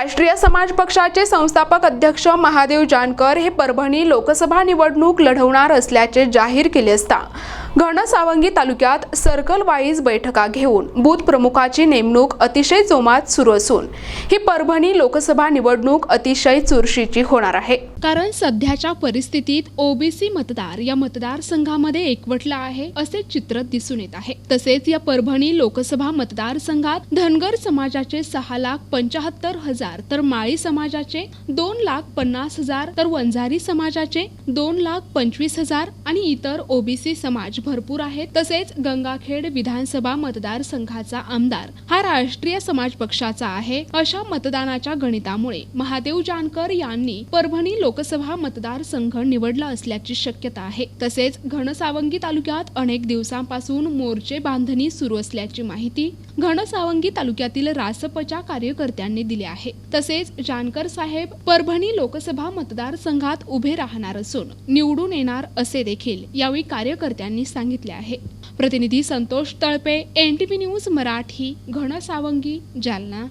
राष्ट्रीय समाज पक्षाचे संस्थापक अध्यक्ष महादेव जानकर हे परभणी लोकसभा निवडणूक लढवणार असल्याचे जाहीर केले असता. घनसावंगी तालुक्यात सर्कल वाईज बैठका घेऊन बूथ प्रमुखाची नेमणूक अतिशय जोमात सुरू असून ही परभणी लोकसभा निवडणूक अतिशय चुरशीची होणार आहे. कारण सध्याच्या परिस्थितीत ओबीसी मतदार या मतदारसंघामध्ये एकवटला आहे असे चित्र दिसून येत आहे. तसेच या परभणी लोकसभा मतदारसंघात धनगर समाजाचे सहा लाख पंचाहत्तर हजार तर माळी समाजाचे दोन लाख पन्नास हजार तर वंजारी समाजाचे दोन लाख पंचवीस हजार आणि इतर ओबीसी समाज भरपूर आहेत. तसेच गंगाखेड विधानसभा मतदारसंघाचा आमदार हा राष्ट्रीय समाज पक्षाचा आहे. अशा मतदानाच्या गणितामुळे महादेव जानकर यांनी परभणी लोकसभा मतदारसंघ निवडला असल्याची शक्यता आहे. तसेच घनसावंगी तालुक्यात अनेक दिवसांपासून मोर्चे बांधणी सुरू असल्याची माहिती घनसावंगी तालुक्यातील रासपच्या कार्यकर्त्यांनी दिली आहे. तसेच जानकर साहेब परभणी लोकसभा मतदारसंघात उभे राहणार असून निवडून येणार असे देखील यावेळी कार्यकर्त्यांनी सांगितले आहे. प्रतिनिधी Santosh Talpe N T P news Marathi Ghansawangi Jalna.